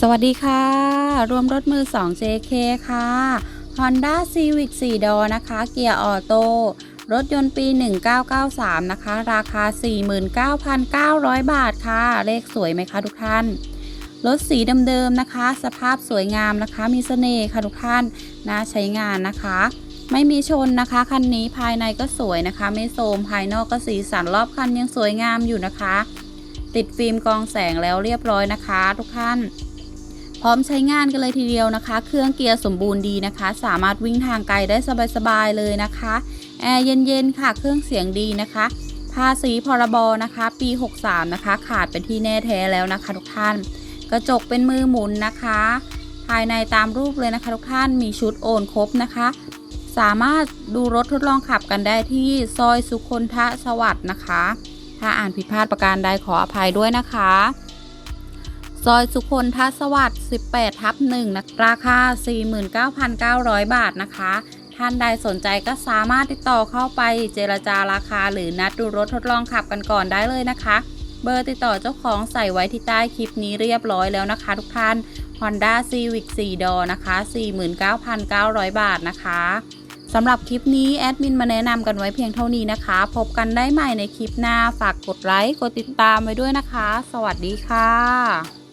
สวัสดีค่ะ รวมรถมือ 2 JK ค่ะ Honda Civic 4 ดอนะคะ เกียร์ออโต้รถยนต์ปี 1993 นะคะ ราคา 49,900 บาทค่ะ เลขสวยไหมคะทุกท่าน รถสีเดิมๆนะคะ สภาพสวยงามนะคะ มีเสน่ห์ค่ะทุกท่าน น่าใช้งานนะคะ ไม่มีชนนะคะ คันนี้ภายในก็สวยนะคะ ไม่โทรมภายนอกก็สีสันรอบคันยังสวยงามอยู่นะคะ ติดฟิล์มกองแสงแล้วเรียบร้อยนะคะ ทุกท่าน ร้อมใช้งานกันเลยทีเดียวนะคะ เครื่องเกียร์สมบูรณ์ดีนะคะ สามารถวิ่งทางไกลได้สบายๆเลยนะคะแอร์เย็นๆค่ะ เครื่องเสียงดีนะคะ ภาษีพรบนะคะ ปี 63 นะคะ ขาดเป็นที่แน่แท้แล้วนะคะทุกท่าน กระจกเป็นมือหมุนนะคะ ภายในตามรูปเลยนะคะทุกท่านมีชุดโอนครบนะคะ สามารถดูรถทดลองขับกันได้ที่ซอยสุคนทะสวัสดนะคะ ถ้าอ่านผิดพลาดประการใดขออภัยด้วยนะคะ ซอยสุคนทสวัสดิ์18 ทับ1นะราคา 49,900 บาทนะคะ ท่านใดสนใจก็สามารถติดต่อเข้าไปเจรจาราคา หรือนัดดูรถทดลองขับกันก่อนได้เลยนะคะ เบอร์ติดต่อเจ้าของใส่ไว้ที่ใต้คลิปนี้เรียบร้อยแล้วนะคะ ทุกท่าน Honda Civic 4ดอนะคะ 49,900 บาทนะคะสำหรับคลิปนี้แอดมินมาแนะนำกันไว้เพียงเท่านี้นะคะ พบกันได้ใหม่ในคลิปหน้า ฝากกดไลค์ กดติดตามไว้ด้วยนะคะ สวัสดีค่ะ